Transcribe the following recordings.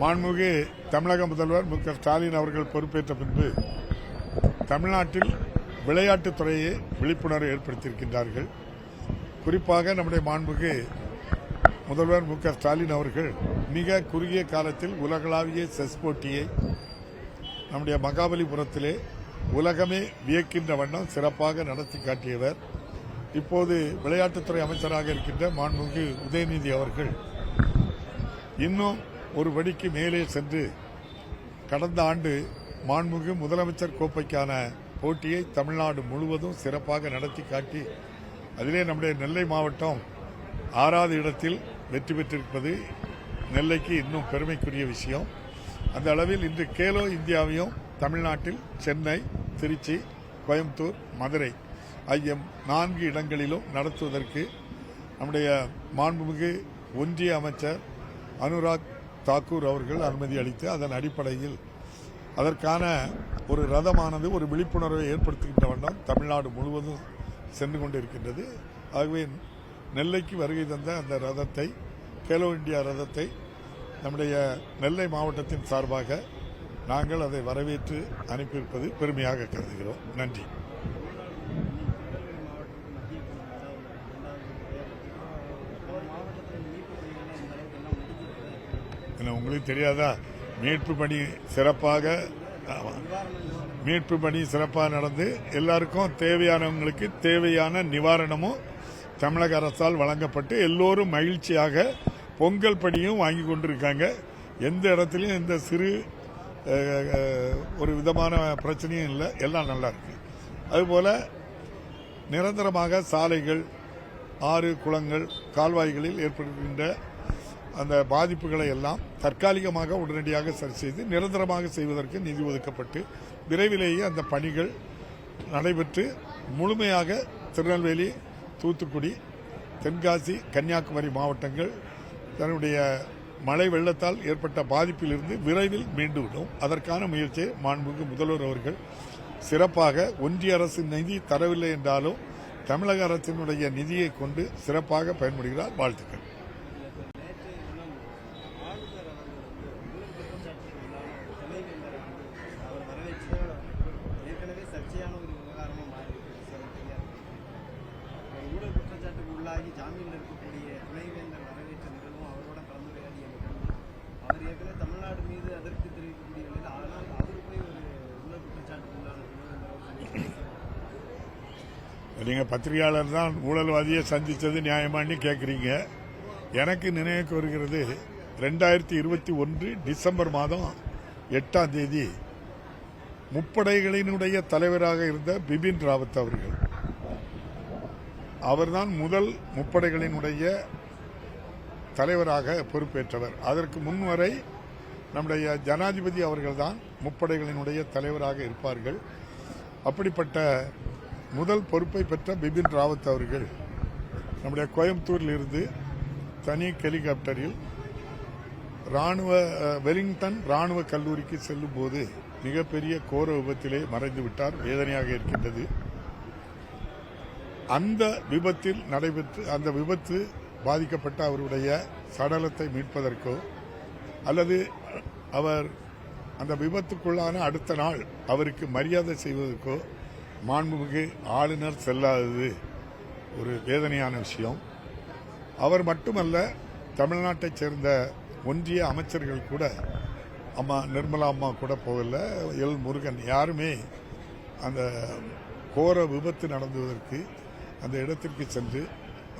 மாண்புமிகு தமிழக முதல்வர் மு ஸ்டாலின் அவர்கள் பொறுப்பேற்ற பின்பு தமிழ்நாட்டில் விளையாட்டுத் துறையை விழிப்புணர்வு ஏற்படுத்தியிருக்கின்றார்கள். குறிப்பாக நம்முடைய மாண்புமிகு முதல்வர் மு ஸ்டாலின் அவர்கள் மிக குறுகிய காலத்தில் உலகளாவிய செஸ் போட்டியை நம்முடைய மகாபலிபுரத்திலே உலகமே வியக்கின்ற வண்ணம் சிறப்பாக நடத்தி காட்டியவர். இப்போது விளையாட்டுத்துறை அமைச்சராக இருக்கின்ற மாண்புமிகு உதயநிதி அவர்கள் இன்னும் ஒரு படிக்கு மேலே சென்று கடந்த ஆண்டு மாண்புமிகு முதலமைச்சர் கோப்பைக்கான போட்டியை தமிழ்நாடு முழுவதும் சிறப்பாக நடத்தி காட்டி அதிலே நம்முடைய நெல்லை மாவட்டம் ஆறாவது இடத்தில் வெற்றி பெற்றிருப்பது நெல்லைக்கு இன்னும் பெருமைக்குரிய விஷயம். அந்த அளவில் இன்று கேலோ இந்தியாவையும் தமிழ்நாட்டில் சென்னை திருச்சி கோயம்புத்தூர் மதுரை ஆகிய நான்கு இடங்களிலும் நடத்துவதற்கு நம்முடைய மாண்புமிகு ஒன்றிய அமைச்சர் அனுராக் தாக்கூர் அவர்கள் அனுமதி அளித்து அதன் அடிப்படையில் அதற்கான ஒரு ரதமானது ஒரு விழிப்புணர்வை ஏற்படுத்துகின்ற வண்ணம் தமிழ்நாடு முழுவதும் சென்று கொண்டிருக்கின்றது. ஆகவே நெல்லைக்கு வருகை தந்த அந்த ரதத்தை கேலோ இந்தியா ரதத்தை நம்முடைய நெல்லை மாவட்டத்தின் சார்பாக நாங்கள் அதை வரவேற்று அனுப்பியிருப்பது பெருமையாக கருதுகிறோம். நன்றி. உங்களுக்கு தெரியாதா? மீட்பு பணி சிறப்பாக மீட்பு பணி சிறப்பாக நடந்து எல்லாருக்கும் தேவையானவங்களுக்கு தேவையான நிவாரணமும் தமிழக அரசால் வழங்கப்பட்டு எல்லோரும் மகிழ்ச்சியாக பொங்கல் பணியும் வாங்கி கொண்டிருக்காங்க. எந்த இடத்துலையும் எந்த சிறு ஒரு விதமான பிரச்சனையும் இல்லை. எல்லாம் நல்லா இருக்கு. அதுபோல நிரந்தரமாக சாலைகள் ஆறு குளங்கள் கால்வாய்களில் ஏற்படுகின்ற அந்த பாதிப்புகளை எல்லாம் தற்காலிகமாக உடனடியாக சரி செய்து நிரந்தரமாக செய்வதற்கு நிதி ஒதுக்கப்பட்டு விரைவிலேயே அந்த பணிகள் நடைபெற்று முழுமையாக திருநெல்வேலி தூத்துக்குடி தென்காசி கன்னியாகுமரி மாவட்டங்கள் தன்னுடைய மழை வெள்ளத்தால் ஏற்பட்ட பாதிப்பிலிருந்து விரைவில் மீண்டுவிடும். அதற்கான முயற்சியை மாண்புமிகு முதல்வர் அவர்கள் சிறப்பாக ஒன்றிய அரசு நிதி தரவில்லை என்றாலும் தமிழக அரசினுடைய நிதியை கொண்டு சிறப்பாக பயன்படுகிறார். வாழ்த்துக்கள் அவர் வரவேற்று ஏற்கனவே சர்ச்சையான ஒரு விவகாரமாக மாறி இருக்கு சார் தெரியாது ஒரு ஊழல் ஆகி ஜாமீனில் இருக்கக்கூடிய துணைவேந்தர் வரவேற்ற நிகழ்வும் அவரோட கலந்துரையாடிய நிகழ்வும். அவர் ஏற்கனவே தமிழ்நாடு மீது அதிருப்தி தெரிவிக்கக்கூடிய நிலையில் ஆனால் அவர் போய் ஒரு உள்ள குற்றச்சாட்டு உள்ளான துணைவேந்தர் பத்திரிகையாளர் தான் ஊழல்வாதியை சந்தித்தது நியாயமானு கேட்குறீங்க எனக்கு நினைவுக்கு வருகிறது ரெண்டாயிரத்தி இருபத்தி ஒன்று டிசம்பர் மாதம் எட்டாம் தேதி முப்படைகளினுடைய தலைவராக இருந்த பிபின் ராவத் அவர்கள். அவர்தான் முதல் முப்படைகளினுடைய தலைவராக பொறுப்பேற்றவர். அதற்கு முன்வரை நம்முடைய ஜனாதிபதி அவர்கள்தான் முப்படைகளினுடைய தலைவராக இருப்பார்கள். அப்படிப்பட்ட முதல் பொறுப்பை பெற்ற பிபின் ராவத் அவர்கள் நம்முடைய கோயம்புத்தூரில் இருந்து தனி ஹெலிகாப்டரில் ராணுவ வெலிங்டன் ராணுவ கல்லூரிக்கு செல்லும் போது மிகப்பெரிய கோர விபத்திலே மறைந்து விட்டார் வேதனையாக இருக்கின்றது. அந்த விபத்தில் நடைபெற்று அந்த விபத்து பாதிக்கப்பட்ட அவருடைய சடலத்தை மீட்பதற்கோ அல்லது அவர் அந்த விபத்துக்குள்ளான அடுத்த நாள் அவருக்கு மரியாதை செய்வதற்கோ மாண்புமிகு ஆளுநர் செல்லாதது ஒரு வேதனையான விஷயம். அவர் மட்டுமல்ல தமிழ்நாட்டைச் சேர்ந்த ஒன்றிய அமைச்சர்கள் கூட அம்மா நிர்மலா அம்மா கூட போகல எல் முருகன் யாருமே அந்த கோர விபத்து நடந்துவதற்கு அந்த இடத்திற்கு சென்று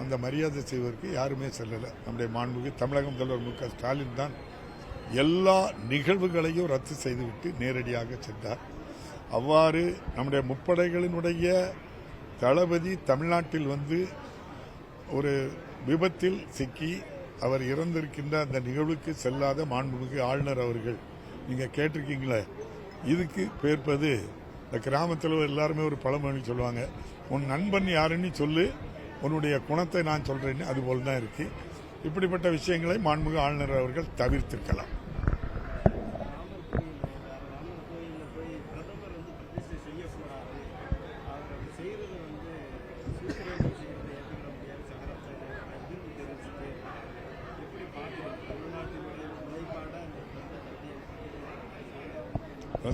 அந்த மரியாதை செய்வதற்கு யாருமே செல்லலை. நம்முடைய மாண்புக்கு தமிழக முதல்வர் மு க ஸ்டாலின் தான் எல்லா நிகழ்வுகளையும் ரத்து செய்துவிட்டு நேரடியாக சென்றார். அவ்வாறு நம்முடைய முப்படைகளினுடைய தளபதி தமிழ்நாட்டில் வந்து ஒரு விபத்தில் சிக்கி அவர் இறந்திருக்கின்ற அந்த நிகழ்வுக்கு செல்லாத மாண்புமிகு ஆளுநர் அவர்கள் நீங்கள் கேட்டிருக்கீங்களே இதுக்கு பேர்ப்பது இந்த கிராமத்தில் எல்லாருமே ஒரு பழமொழி சொல்லுவாங்க. உன் நண்பன் யாருன்னு சொல்லு. உன்னுடைய குணத்தை நான் சொல்றேன்னு. அது போல தான் இருக்கு. இப்படிப்பட்ட விஷயங்களை மாண்புமிகு ஆளுநர் அவர்கள் தவிர்த்திருக்கலாம்.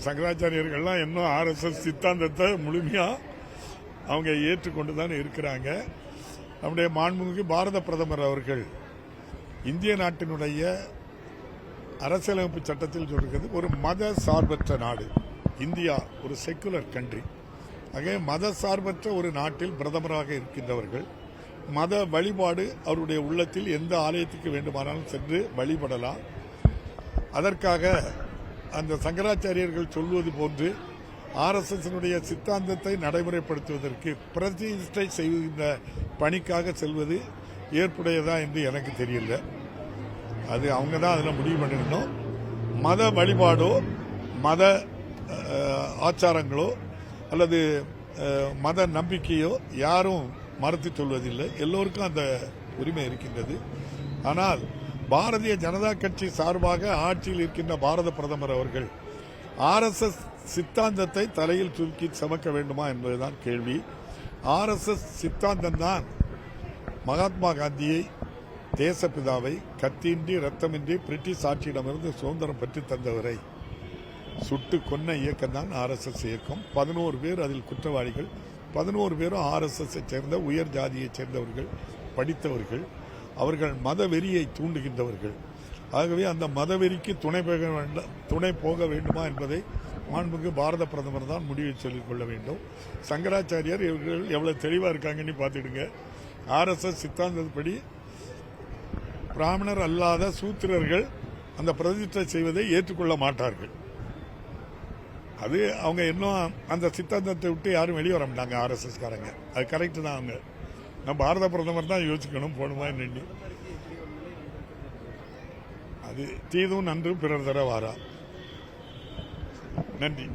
சங்கராச்சாரியர்கள்லாம் இன்னும் ஆர்எஸ்எஸ் சித்தாந்தத்தை முழுமையாக அவங்க ஏற்றுக்கொண்டு தான் இருக்கிறாங்க. நம்முடைய மாண்புமிகு பாரத பிரதமர் அவர்கள் இந்திய நாட்டினுடைய அரசியலமைப்பு சட்டத்தில் சொல்கிறது ஒரு மத சார்பற்ற நாடு. இந்தியா ஒரு செக்குலர் கண்ட்ரி ஆகவே மத சார்பற்ற ஒரு நாட்டில் பிரதமராக இருக்கின்றவர்கள் மத வழிபாடு அவருடைய உள்ளத்தில் எந்த ஆலயத்துக்கு வேண்டுமானாலும் சென்று வழிபடலாம். அதற்காக அந்த சங்கராச்சாரியர்கள் சொல்வது போன்று ஆர்எஸ்எஸ்னுடைய சித்தாந்தத்தை நடைமுறைப்படுத்துவதற்கு பிரதிஷ்டை செய்கின்ற பணிக்காக செல்வது ஏற்புடையதா என்று எனக்கு தெரியல. அது அவங்க தான் அதில் முடிவு பண்ணிருந்தோம். மத வழிபாடோ மத ஆச்சாரங்களோ அல்லது மத நம்பிக்கையோ யாரும் மறுத்து சொல்வதில்லை. எல்லோருக்கும் அந்த உரிமை இருக்கின்றது. ஆனால் பாரதிய ஜனதா கட்சி சார்பாக ஆட்சியில் இருக்கின்ற பாரத பிரதமர் அவர்கள் ஆர்எஸ்எஸ் சித்தாந்தத்தை தலையில் தூக்கி சமக்க வேண்டுமா என்பதுதான் கேள்வி. ஆர்எஸ்எஸ் சித்தாந்தம் தான் மகாத்மா காந்தியை தேசப்பிதாவை கத்தியின்றி ரத்தமின்றி பிரிட்டிஷ் ஆட்சியிடமிருந்து சுதந்திரம் பெற்று தந்தவரை. சுட்டு கொன்ன இயக்கம் தான் ஆர்எஸ்எஸ் இயக்கம். பதினோரு பேர் அதில் குற்றவாளிகள் பதினோரு பேரும் ஆர்எஸ்எஸ் சேர்ந்த உயர் ஜாதியைச் சேர்ந்தவர்கள் படித்தவர்கள். அவர்கள் மத வெறியை தூண்டுகின்றவர்கள். ஆகவே அந்த மதவெறிக்கு துணை போக வேண்டாம் துணை போக வேண்டுமா என்பதை மாண்புக்கு பாரத பிரதமர் தான் முடிவு சொல்லிக்கொள்ள வேண்டும். சங்கராச்சாரியார் இவர்கள் எவ்வளவு தெளிவாக இருக்காங்கன்னு பார்த்துடுங்க. ஆர்எஸ்எஸ் சித்தாந்தப்படி பிராமணர் அல்லாத சூத்திரர்கள் அந்த பிரதிஷ்டை செய்வதை ஏற்றுக்கொள்ள மாட்டார்கள். அது அவங்க இன்னும் அந்த சித்தாந்தத்தை விட்டு யாரும் வெளியே வர மாட்டாங்க ஆர்எஸ்எஸ்காரங்க அது கரெக்டு தான் அவங்க. நம்ம பாரத பிரதமர் தான் யோசிக்கணும் போகணுமா என்னென்னு. அது தீதும் நன்றும் பிறர் தர வாரா. நன்றி.